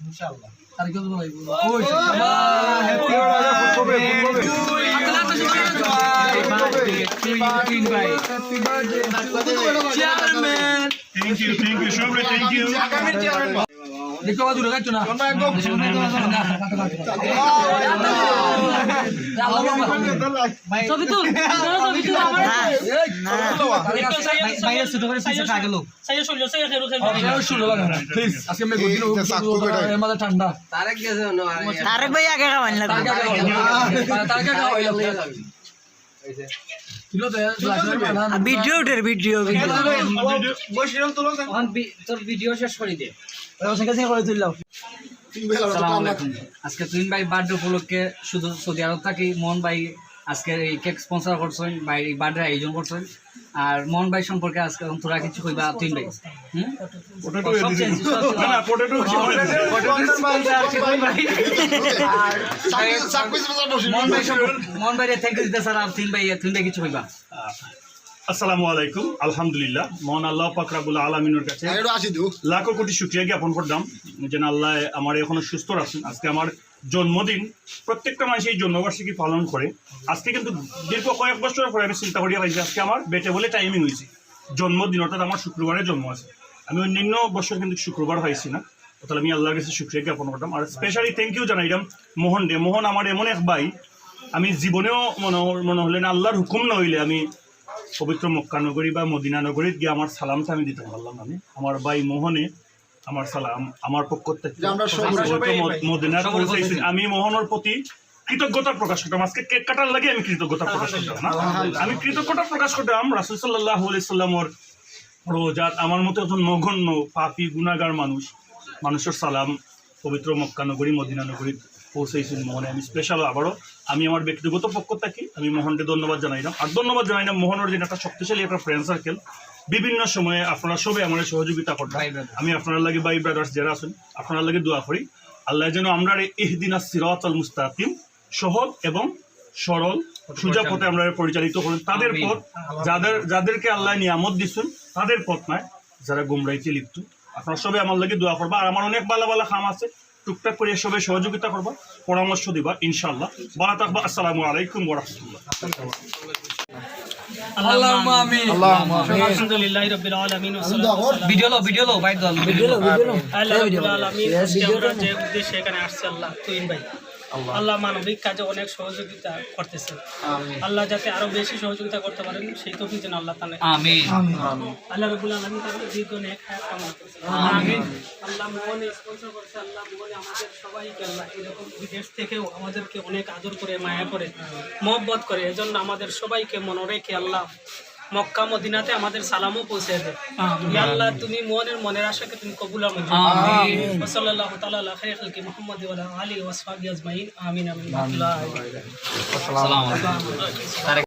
ইনশাআল্লাহ আর কেউ তো বলাই ওই happy chairman Thank you, thank you, Shobre, thank you. দেখো বাজু লাগাচ্ছ না ছবি তুল ছবি তুল আমার বাইরে ছোট করে পিছে খা গেল সাইয়া শুনলো সাইয়া খেরু খেরু প্লিজ আজকে আমি গদিন এর মাঝে ঠান্ডা। তারেক ভাই আগে খাওয়ান তারকে ভিডিও উঠের ভিডিও ভিডিও। তোর ভিডিও শেষ করে দে। করে তুললাম। আজকে তুইন ভাই বার্থডে উপলক্ষে শুধু সৌদি আরব থাকি মোহন ভাই আজকে এই কেক স্পন্সর করছেন ভাই বার্থডে আয়োজন করছেন। আর মোহন ভাই সম্পর্কে আজকে তোরা কিছু কইবা তুইন ভাই। হুম? Potato সব edition. change, সব change। না, না, potato মোহন ভাই মোহন ভাই থ্যাংক ইউ দিতে স্যার আর তুইন ভাই তুইন ভাই কিছু কইবা। আসসালামু আলাইকুম। আলহামদুলিল্লাহ। মহান আল্লাহ পাক রাব্বুল আলামিনের কাছে লাখো কোটি শুকরিয়া জ্ঞাপন করলাম। যেন আল্লাহ আমার এখনও সুস্থ রাখছেন আজকে আমার জন্মদিন, প্রত্যেকটা মানুষ এই জন্মবার্ষিকী পালন করে। আজকে কিন্তু দীর্ঘ কয়েক বছর পরে আমি চিন্তা করিয়া পাইছি, আজকে আমার বেটে বলে টাইমিং হয়েছে। জন্মদিন, অর্থাৎ আমার শুক্রবারে জন্ম আছে। আমি অন্যান্য বছর কিন্তু শুক্রবার হয়েছি না। তাহলে আমি আল্লাহর কাছে শুক্রিয়া জ্ঞাপন করতাম আর স্পেশালি থ্যাংক ইউ জানাইলাম মোহন ডে মোহন আমার এমন এক ভাই, আমি জীবনেও মনে মনে হলেন আল্লাহর হুকুম নইলে আমি পবিত্র মক্কা নগরী বা মদিনা নগরীত গিয়ে আমার সালামটা আমি দিতে পারলাম আমি আমার ভাই মোহনে আমার সালাম আমার পক্ষ থেকে মদিনার পৌঁছাইছি। আমি মোহনের প্রতি কৃতজ্ঞতা প্রকাশ করতাম। আজকে কেক কাটার লাগে আমি কৃতজ্ঞতা প্রকাশ করতাম না? আমি কৃতজ্ঞতা প্রকাশ করতাম রাসুল সাল্লাহ সাল্লামর রোজাত আমার মতো একজন নগণ্য পাপি গুণাগার মানুষ মানুষের সালাম পবিত্র মক্কা নগরী মদিনা নগরী পৌঁছাইছিল মোহনে আমি স্পেশাল আবারও আমি আমার ব্যক্তিগত পক্ষ থাকি আমি মোহনকে ধন্যবাদ জানাইলাম আর ধন্যবাদ জানাইলাম মোহনের যে একটা শক্তিশালী একটা ফ্রেন্ড সার্কেল বিভিন্ন সময়ে আপনারা সবাই আমার সহযোগিতা করবেন। আমি আপনার লাগে বাই ব্রাদার্স যারা আছেন আপনার লাগে দোয়া করি। আল্লাহ যেন আমরা ইহদিনা সিরাত আল মুস্তাকিম সহজ এবং সরল সোজা পথে আমরা পরিচালিত করেন তাদের পথ যাদের যাদেরকে আল্লাহ নিয়ামত দিচ্ছেন তাদের পথ নয় যারা গুমরাইতে লিপ্ত। আপনারা সবাই আমার লাগে দোয়া করবা। আর আমার অনেক ভালো ভালো কাম আছে টুকটাক করে সবাই সহযোগিতা করবা। পরামর্শ দিবা ইনশাল্লাহ বলা থাকবা আসসালামু আলাইকুম ওরহমতুল্লাহ আল্লাহুম্মা আমিন। আলহামদুলিল্লাহ রাব্বিল আলামিন। ওয়া সাল্লাল্লাহু আলা ভিডিও লো ভিডিও আল্লাহ। মানবিক কাজে অনেক সহযোগিতা করতেছে। আল্লাহ যাতে আরও বেশি সহযোগিতা করতে পারেন সেই তৌফিক যেন আল্লাহ আমিন। আল্লাহ রাব্বুল আলামিন তার দীর্ঘ নেক হায়াত কামনা করছে। আমিন। আল্লাহ মোহনে স্পন্সর করছে আল্লাহ মোহনে আমাদের সবাইকে আল্লাহ এরকম বিদেশ থেকেও আমাদেরকে অনেক আদর করে মায়া করে মহব্বত করে। এজন্য আমাদের সবাইকে মনে রেখে আল্লাহ মক্কা মদিনাতে আমাদের সালামও পৌঁছে দেয়। আল্লাহ তুমি মনের মনের আশাকে তুমি কবুল সাল্লাল্লাহু তাআলা আলা খাইরি খালকি মুহাম্মদ ওয়া আলা আলিহি ওয়া সাহবিহি আজমাইন। আমিন আমিন। আসসালামু আলাইকুম।